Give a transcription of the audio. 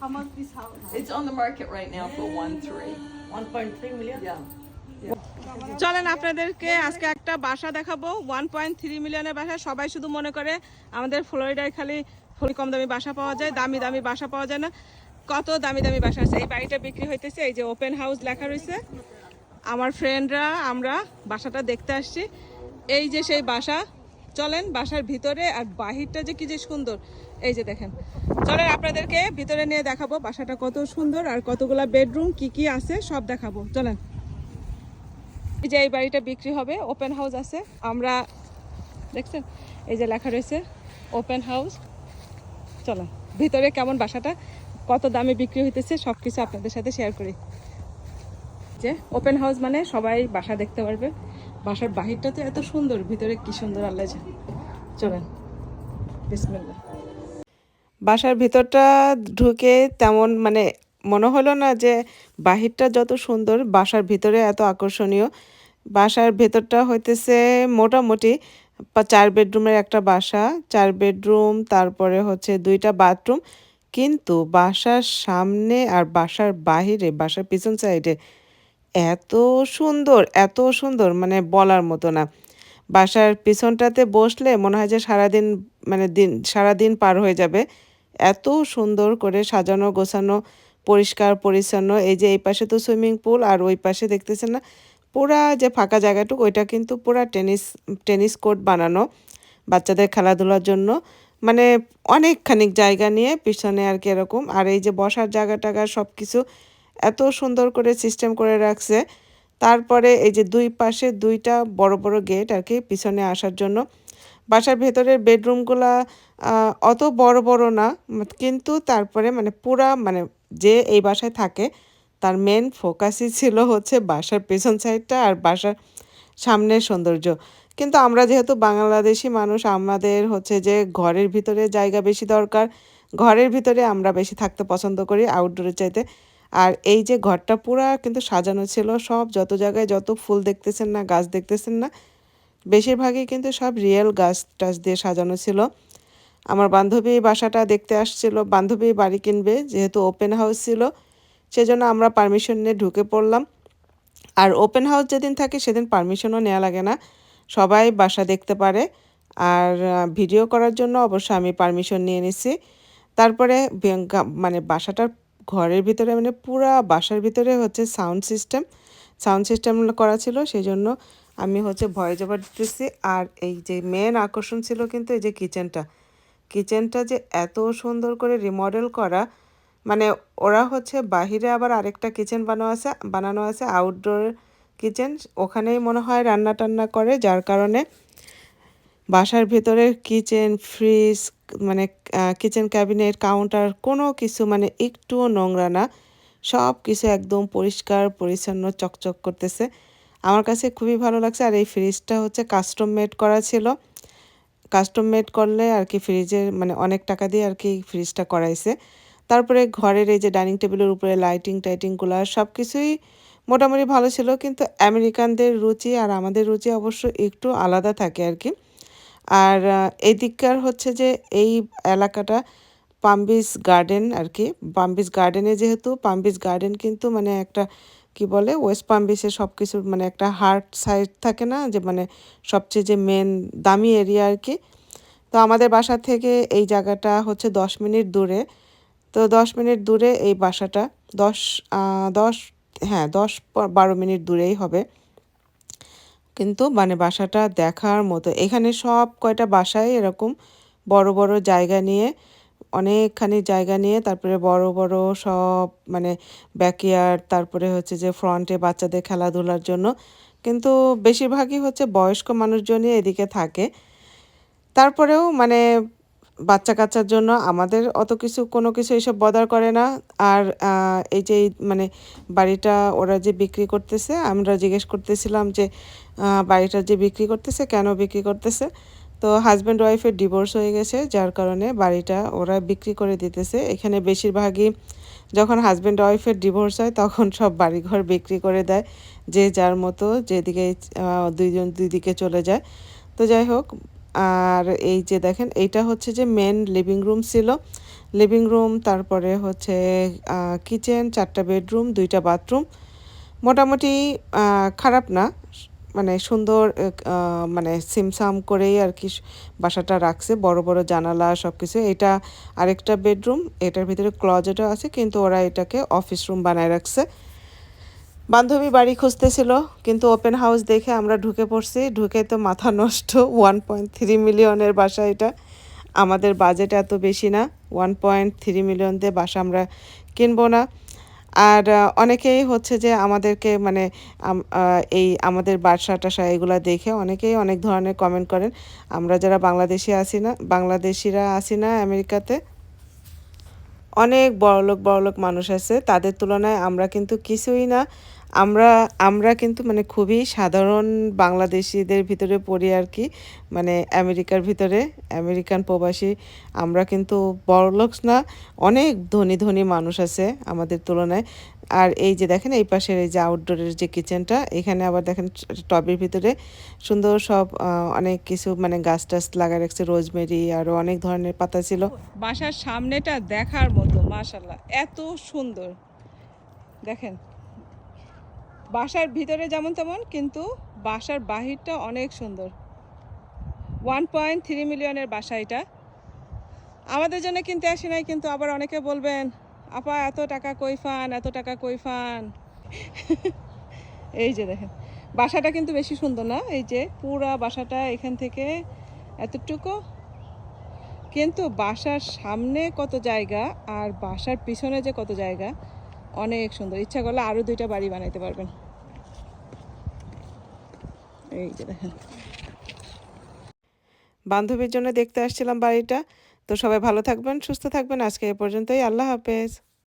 How much this house? It's on the market right now for one three. 1.3 million. Yeah. চলেন আপনাদেরকে আজকে একটা বাসা দেখাবো ওয়ান পয়েন্ট থ্রি মিলিয়নের বাসা সবাই শুধু মনে করে আমাদের ফ্লোরিডায় খালি ফুল কম দামি বাসা পাওয়া যায় দামি দামি বাসা পাওয়া যায় না কত দামি দামি বাসা আছে এই বাড়িটা বিক্রি হইতেছে এই যে ওপেন হাউস লেখা রয়েছে আমার ফ্রেন্ডরা আমরা বাসাটা দেখতে আসছি এই যে সেই বাসা চলেন বাসার ভিতরে আর বাহিরটা যে কি যে সুন্দর। এই যে দেখেন। চলেন আপনাদেরকে ভিতরে নিয়ে দেখাবো বাসাটা কত সুন্দর আর কতগুলা বেডরুম, কি কি আছে, সব দেখাবো। চলেন। এই যে এই বাড়িটা বিক্রি হবে, ওপেন হাউস আছে। আমরা দেখছেন? এই যে লেখা রয়েছে, ওপেন হাউস। চলো ভিতরে কেমন বাসাটা, কত দামে বিক্রি হইতেছে সব কিছু আপনাদের সাথে শেয়ার করি। যে, ওপেন হাউস মানে সবাই বাসা দেখতে পারবে। বাসার বাহিরটা তো এত সুন্দর, ভিতরে কি সুন্দর আল্লাহ জানে। চলেন বাসার ভিতরটা ঢুকে তেমন মানে মনে হলো না যে বাহিরটা যত সুন্দর, বাসার ভিতরে এত আকর্ষণীয়। বাসার ভেতরটা হইতেছে মোটামুটি চার বেডরুমের একটা বাসা। চার বেডরুম, তারপরে হচ্ছে দুইটা বাথরুম। কিন্তু বাসার সামনে আর বাসার বাহিরে, বাসার পিছন সাইডে এত সুন্দর এত সুন্দর মানে বলার মতো না। বাসার পিছনটাতে বসলে মনে হয় যে সারাদিন মানে দিন, সারাদিন পার হয়ে যাবে। এত সুন্দর করে সাজানো, গোছানো, পরিষ্কার, পরিচ্ছন্ন। এই যে এই পাশে তো সুইমিং পুল, আর ওই পাশে দেখতেছেন না, পুরা যে ফাঁকা জায়গাটুকু, ওইটা কিন্তু পুরা টেনিস টেনিস কোর্ট বানানো বাচ্চাদের খেলাধুলার জন্য। মানে অনেকখানিক জায়গা নিয়ে পিছনে আর কি এরকম। আর এই যে বসার জায়গা টাগা সব কিছু এত সুন্দর করে সিস্টেম করে রাখছে। তারপরে এই যে দুই পাশে দুইটা বড় বড় গেট আর কি পিছনে আসার জন্য। বাসার ভেতরের বেডরুমগুলা অত বড় বড় না, কিন্তু তারপরে মানে পুরা মানে যে এই বাসায় থাকে, তার মেন ফোকাসই ছিল হচ্ছে বাসার পেছন সাইডটা আর বাসার সামনের সৌন্দর্য। কিন্তু আমরা যেহেতু বাংলাদেশি মানুষ, আমাদের হচ্ছে যে ঘরের ভিতরে জায়গা বেশি দরকার। ঘরের ভিতরে আমরা বেশি থাকতে পছন্দ করি আউটডোরের চাইতে। আর এই যে ঘরটা পুরা কিন্তু সাজানো ছিল, সব যত জায়গায় যত ফুল দেখতেছেন না, গাছ দেখতেছেন না, বেশিরভাগই কিন্তু সব রিয়েল গাছ টাছ দিয়ে সাজানো ছিল। আমার বান্ধবী বাসাটা দেখতে আসছিল, বান্ধবী বাড়ি কিনবে, যেহেতু ওপেন হাউস ছিল, সেজন্য আমরা পারমিশন নিয়ে ঢুকে পড়লাম। আর ওপেন হাউস যেদিন থাকে সেদিন পারমিশনও নেওয়া লাগে না, সবাই বাসা দেখতে পারে। আর ভিডিও করার জন্য অবশ্য আমি পারমিশন নিয়ে নিছি। তারপরে মানে বাসাটার ঘরের ভিতরে মানে পুরা বাসার ভিতরে হচ্ছে সাউন্ড সিস্টেম সাউন্ড সিস্টেম করা ছিল সেই জন্য আমি হচ্ছে ভয় জবার দিতেছি। আর এই যে মেন আকর্ষণ ছিল কিন্তু এই যে কিচেনটা কিচেনটা যে এত সুন্দর করে রিমডেল করা মানে ওরা হচ্ছে বাহিরে আবার আরেকটা কিচেন বানানো আছে বানানো আছে আউটডোর কিচেন ওখানেই মনে হয় রান্না টান্না করে, যার কারণে বাসার ভেতরের কিচেন ফ্রিজ মানে কিচেন ক্যাবিনেট কাউন্টার কোনো কিছু মানে একটুও নোংরা না। সব কিছু একদম পরিষ্কার, পরিচ্ছন্ন, চকচক করতেছে। আমার কাছে খুবই ভালো লাগছে। আর এই ফ্রিজটা হচ্ছে কাস্টম মেড করা ছিল। কাস্টম মেড করলে আর কি ফ্রিজের মানে অনেক টাকা দিয়ে আর কি ফ্রিজটা করাইছে। তারপরে ঘরের এই যে ডাইনিং টেবিলের উপরে লাইটিং টাইটিংগুলো সব কিছুই মোটামুটি ভালো ছিল। কিন্তু আমেরিকানদের রুচি আর আমাদের রুচি অবশ্য একটু আলাদা থাকে আর কি। আর এদিককার হচ্ছে যে এই এলাকাটা পাম্বিস গার্ডেন আর কি পাম্বিস গার্ডেনে যেহেতু, পাম্বিস গার্ডেন কিন্তু মানে একটা, কি বলে, ওয়েস্ট পাম্বিসে সব কিছুর মানে একটা হার্ট সাইড থাকে না, যে মানে সবচেয়ে যে মেন দামি এরিয়া আর কি তো আমাদের বাসা থেকে এই জায়গাটা হচ্ছে দশ মিনিট দূরে। তো দশ মিনিট দূরে এই বাসাটা, দশ দশ হ্যাঁ দশ বারো মিনিট দূরেই হবে। কিন্তু মানে বাসাটা দেখার মতো। এখানে সব কয়টা বাসায় এরকম বড় বড় জায়গা নিয়ে, অনেকখানি জায়গা নিয়ে, তারপরে বড় বড় সব মানে ব্যাকইয়ার্ড তারপরে হচ্ছে যে ফ্রন্টে বাচ্চাদের খেলাধুলার জন্য। কিন্তু বেশিরভাগই হচ্ছে বয়স্ক মানুষজনই এদিকে থাকে। তারপরেও মানে বাচ্চা কাচ্চার জন্য আমাদের অত কিছু, কোনো কিছু এসব বদার করে না। আর এই যে মানে বাড়িটা ওরা যে বিক্রি করতেছে, আমরা জিজ্ঞেস করতেছিলাম যে বাড়িটা যে বিক্রি করতেছে, কেন বিক্রি করতেছে? তো হাজব্যান্ড ওয়াইফের ডিভোর্স হয়ে গেছে, যার কারণে বাড়িটা ওরা বিক্রি করে দিতেছে। এখানে বেশিরভাগই যখন হাজব্যান্ড ওয়াইফের ডিভোর্স হয়, তখন সব বাড়িঘর বিক্রি করে দেয়, যে যার মতো, যেদিকে দুইজন দুই দিকে চলে যায়। তো যাই হোক আর এই যে দেখেন, এইটা হচ্ছে যে মেন লিভিং রুম ছিল। লিভিং রুম তারপরে হচ্ছে কিচেন চারটা বেডরুম দুইটা বাথরুম মোটামুটি খারাপ না। মানে সুন্দর মানে সিমসাম করেই আর কি বাসাটা রাখছে। বড় বড় জানালা সব কিছু এটা আরেকটা বেডরুম এটার ভিতরে ক্লজেটও আছে, কিন্তু ওরা এটাকে অফিস রুম বানায় রাখছে। বান্ধবী বাড়ি খুঁজতেছিল, কিন্তু ওপেন হাউস দেখে আমরা ঢুকে পড়ছি। ঢুকে তো মাথা নষ্ট ওয়ান পয়েন্ট থ্রি মিলিয়নের বাসা এটা। আমাদের বাজেট এত বেশি না ওয়ান পয়েন্ট থ্রি মিলিয়ন দিয়ে বাসা আমরা কিনবো না। আর অনেকেই হচ্ছে যে আমাদেরকে মানে এই আমাদের বাসা টাসা এগুলো দেখে অনেকেই অনেক ধরনের কমেন্ট করেন। আমরা যারা বাংলাদেশি আসি না, বাংলাদেশিরা আসি না আমেরিকাতে, অনেক বড়লোক বড়লোক মানুষ আছে। তাদের তুলনায় আমরা কিন্তু কিছুই না। আমরা আমরা কিন্তু মানে খুবই সাধারণ বাংলাদেশিদের ভিতরে পড়ি আর কি। মানে আমেরিকার ভিতরে, আমেরিকান প্রবাসী, আমরা কিন্তু বড়লোক না, অনেক ধনী ধনী মানুষ আছে আমাদের তুলনায়। আর এই যে দেখেন, এই পাশের এই যে আউটডোরের যে কিচেনটা এখানে আবার দেখেন টবের ভিতরে সুন্দর সব অনেক কিছু মানে গাছ টাছ লাগা রাখছে রোজমেরি আরও অনেক ধরনের পাতা ছিল। বাসার সামনেটা দেখার মতো মাশাল্লাহ এত সুন্দর। দেখেন বাসার ভিতরে যেমন তেমন, কিন্তু বাসার বাহিরটা অনেক সুন্দর। ওয়ান পয়েন্ট থ্রি মিলিয়নের বাসা এটা। আমাদের জন্য কিনতে আসি নাই, কিন্তু আবার অনেকে বলবেন, আপা, এত টাকা কই ফান এত টাকা কই ফান এই যে দেখেন, বাসাটা কিন্তু বেশি সুন্দর না? এই যে পুরা বাসাটা এখান থেকে এতটুকু। কিন্তু বাসার সামনে কত জায়গা আর বাসার পিছনে যে কত জায়গা অনেক সুন্দর। ইচ্ছা করলে আরও দুইটা বাড়ি বানাইতে পারবেন। এই যে দেখেন। বান্ধবীর জন্য দেখতে আসছিলাম বাড়িটা। তো সবাই ভালো থাকবেন, সুস্থ থাকবেন। আজকে এ পর্যন্তই। আল্লাহ হাফেজ।